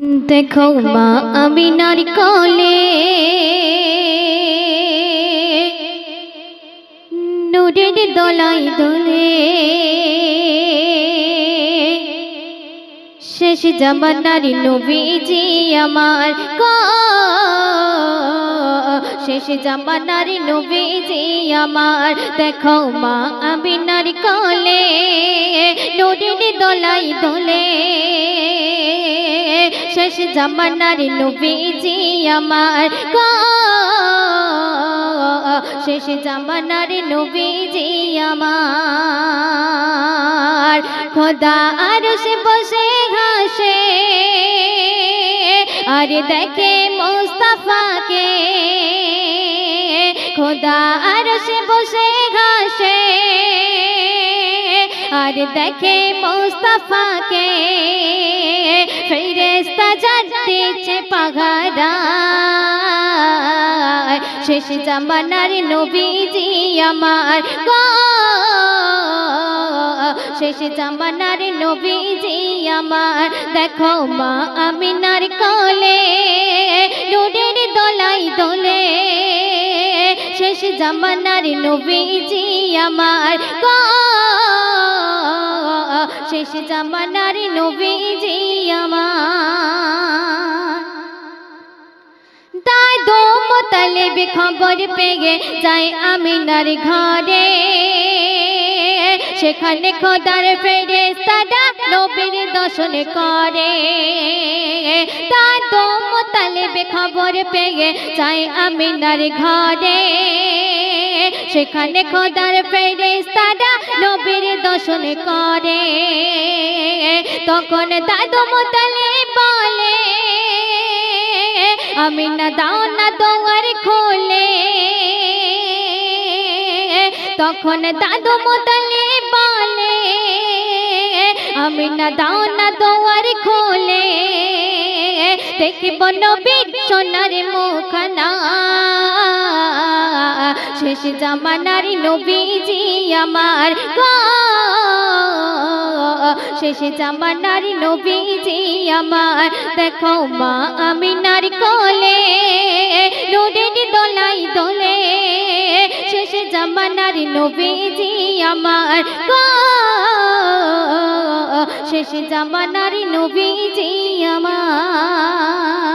দেখো মা আমি নারিকলে নুরের দলাই দোলে। শেষ জামানার নবীজি আমার গো শেষ জামানার নবীজি আমার। দেখো মা আমি নারিকলে নুরের দলাই দোলে। শেষ জামানার নবীজি আমার। শেষ জামানার নবীজি আমার। খোদা আর সে বসে হাসে, আর দেখে মোস্তাফাকে দেখে মোস্তাফাকে ফেরেস্তা যাচ্ছে পাগারা শেষ জামানার নবীজি আমার গো। শেষ জামানার নবীজি আমার, দেখো মা আমিনার কোলে নুরের দলাই দোলে। শেষ জামানার নবীজি আমার গো। শেষ জামানার নবীজি আমার। দাদু মোতালেব খবর পেয়ে যায় আমিনার ঘরে। সেখানে খোদার ফেরেস্তারা নবীর দর্শন করে। দাদু মোতালেব খবর পেয়ে যায় আমিনার ঘরে। সেখানে খোদার ফেরেস্তারা নবীর দর্শন করে। তখন দাদু মোতালে বলে আমি না দাও না তোমার খোলে। তখন দাদু মোতালে বলে আমি না দাও না তোমার খোলে। দেখিব নবী সোনার মুখানা শেষ জামানার নবীজি আমার শেষ জামানার নবীজি আমার। দেখো মা আমি নার কোলে, নুরের দোলাই দোলে। শেষ জামানার নবীজি আমার শেষ জামানার নবীজি আমার।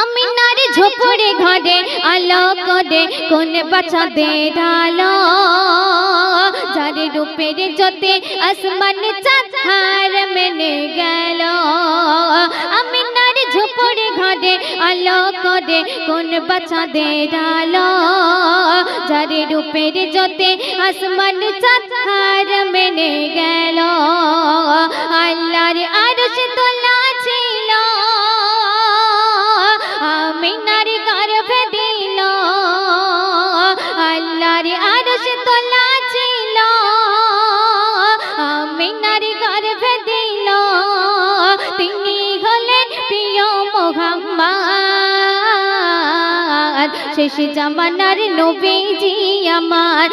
আমি নারে ঝোপড়ে ঘরে আলো করে কোন বাচ্চা দে ঢালো যারে রূপের জ্যোতি আসমান চাঁদ হার মেনে গেল। আমি নারে ঝোপড়ে ঘরে আলো করে কোন বাচ্চা দে ঢালো যারে রূপের জ্যোতি আসমান চাঁদ হার মেনে গেল। আল্লাহর আরশ শেষ জামানার নবীজি আমার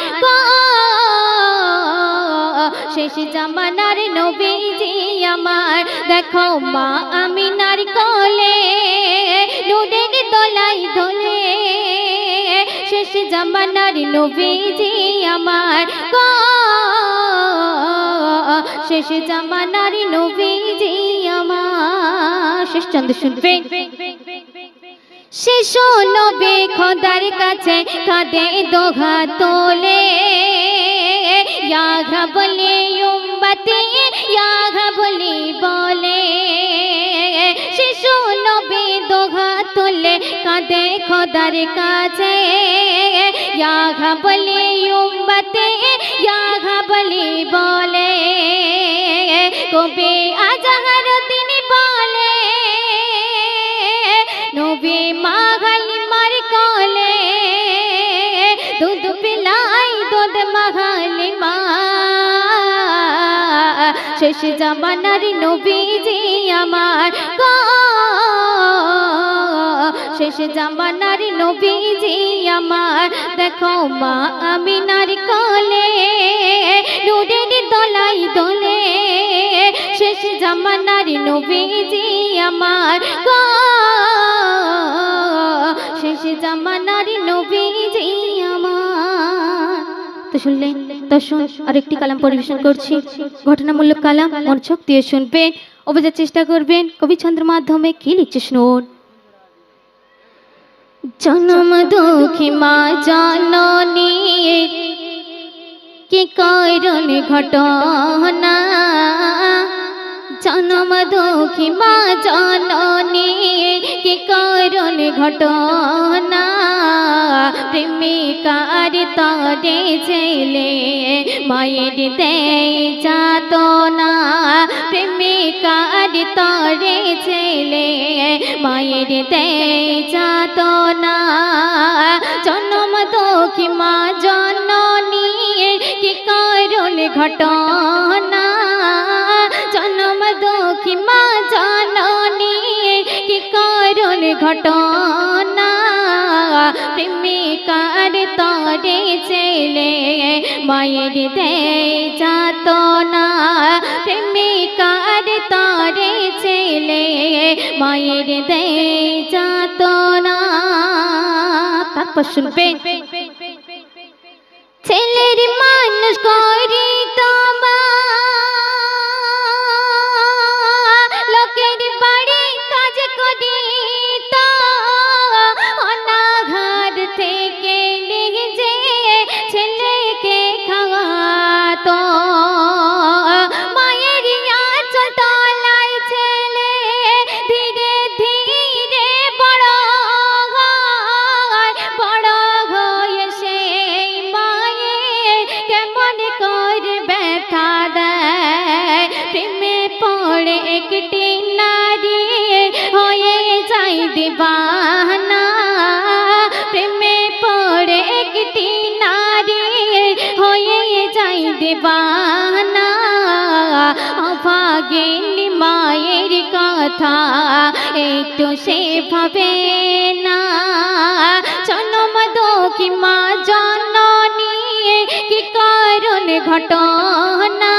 শেষ জামানার নবীজি আমার। দেখো মা আমিনার কোলে নুরের দলাই দোলে শেষ জামানার নবীজি আমার শেষ জামানার নবীজি আমার। শেষ চন্দ্র শুনবে। শিশু নবী খোদার কাছে, কাঁদে দোঘা তোলে। ইয়াঘা বলে উম্মতি ইয়াঘা বলি। বলে শিশু নবী দোঘা তোলে, কাঁদে খোদার কাছে। ইয়াঘা বলে উম্মতি ইয়াঘা বলি বলে। কবি আজহার শেষ জামানার নবীজি আমার শেষ জামানার নবীজি আমার। দেখো মা আমি নার কলে, নুরের দলাই দোলে। শেষ জামানার নবীজি আমার শেষ জামানার নবীজি আমার। তো শুনলেন? শুন আরেকটি কালাম পরিবেশন করছি। ঘটনামূলক কালাম মনোযোগ দিয়ে শুনবেন ও বোঝার চেষ্টা করবেন কবি ছন্দের মাধ্যমে কি লিখছে শুনুন। জনম দুঃখী মা জননী কি কারণ ঘটনা? জনম দুঃখী মা জননী, কি করুন ঘটনা? প্রেমিকার তরে ছেলে, মায়ের দেয় যাত না প্রেমিকার তরে ছেলে, মায়ের দেয় যাত না জনম দুঃখী মা জননী, কি করুন ঘটনা? ঘটনা প্রেমিকার তরে ছেলে, মায়ের দে যাত না প্রেমিকার তরে ছেলে, মায়ের দেয় যাত না তারপর শুনবেন ছেলের মানুষ করি অভাগিনী মায়ের কথা, একটু সেভাবে না। জনম দুঃখী মা জননী, কি করুন ঘটনা?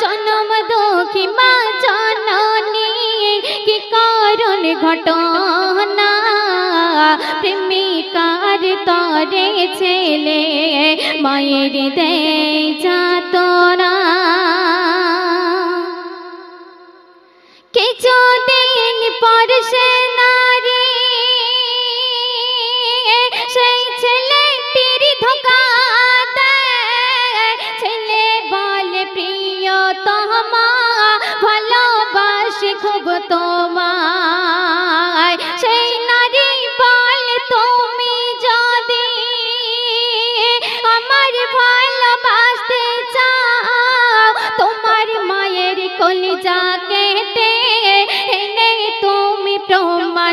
জনম দুঃখী মা জননী, কি করুন ঘটনা? প্রেমিকার তরে ছেলে, মায়ের দেয় যাত না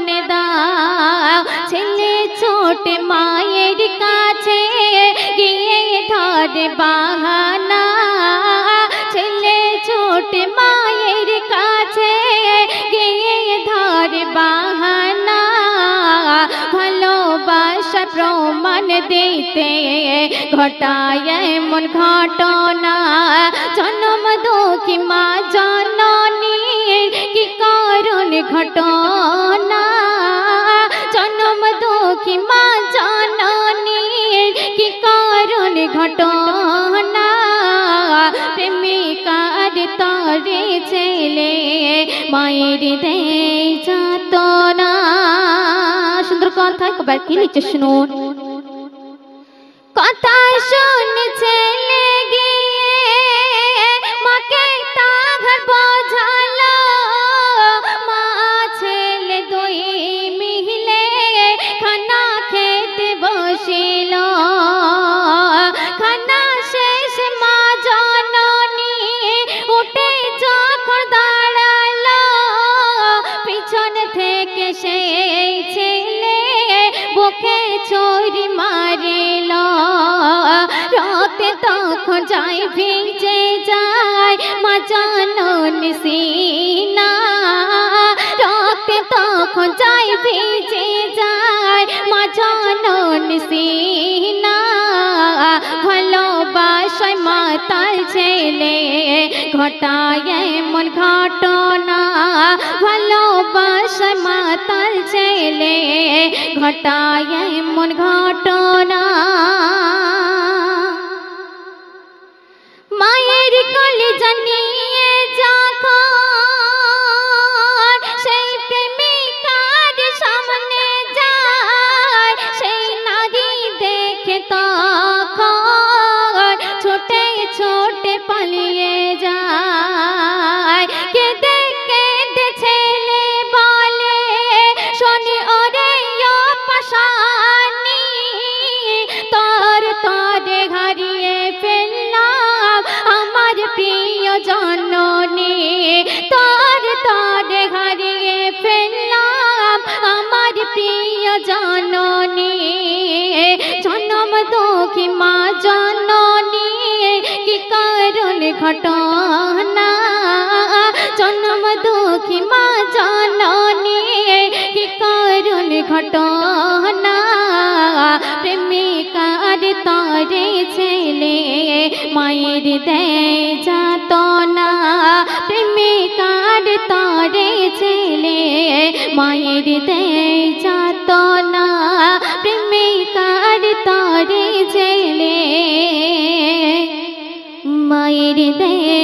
প্রমাণ দাও, ছেলে ছোট মায়ের কাছে গিয়ে ধরে বাহানা। ছেলে ছোট মায়ের কাছে গিয়ে ধরে বাহানা। ভালোবাসা প্রমাণ দিতে ঘটায় এমন ঘটনা। জন্ম দুঃখী মা জননী কি করুন ঘটনা? জন্ম দুঃখী মা জননী কি করুন ঘটনা? প্রেমিকার তরে ছেলে মায়ের সুন্দর কথা একবার কথা শুনছে যাই ভিজে যায়, মা জানন সিনা ভালোবাসা ভালোবাসায় মাতাল ছেলে, ঘটায় মন ঘটনা, ভালোবাসায় মাতাল ছেলে, ঘটায় মন ঘটনা। জননী, জনম দুঃখী মা জননী, কি কারণ ঘটনা? জনম দুঃখী মা জননী, কি কারণ ঘটনা? প্রেমিকার তরে ছেলে মায়ের দেয় যাত না প্রেমিকার তরে ছেলে? মায়ের দেয় যাত না প্রেমিকার তরে ছেলে? মায়ের দেয়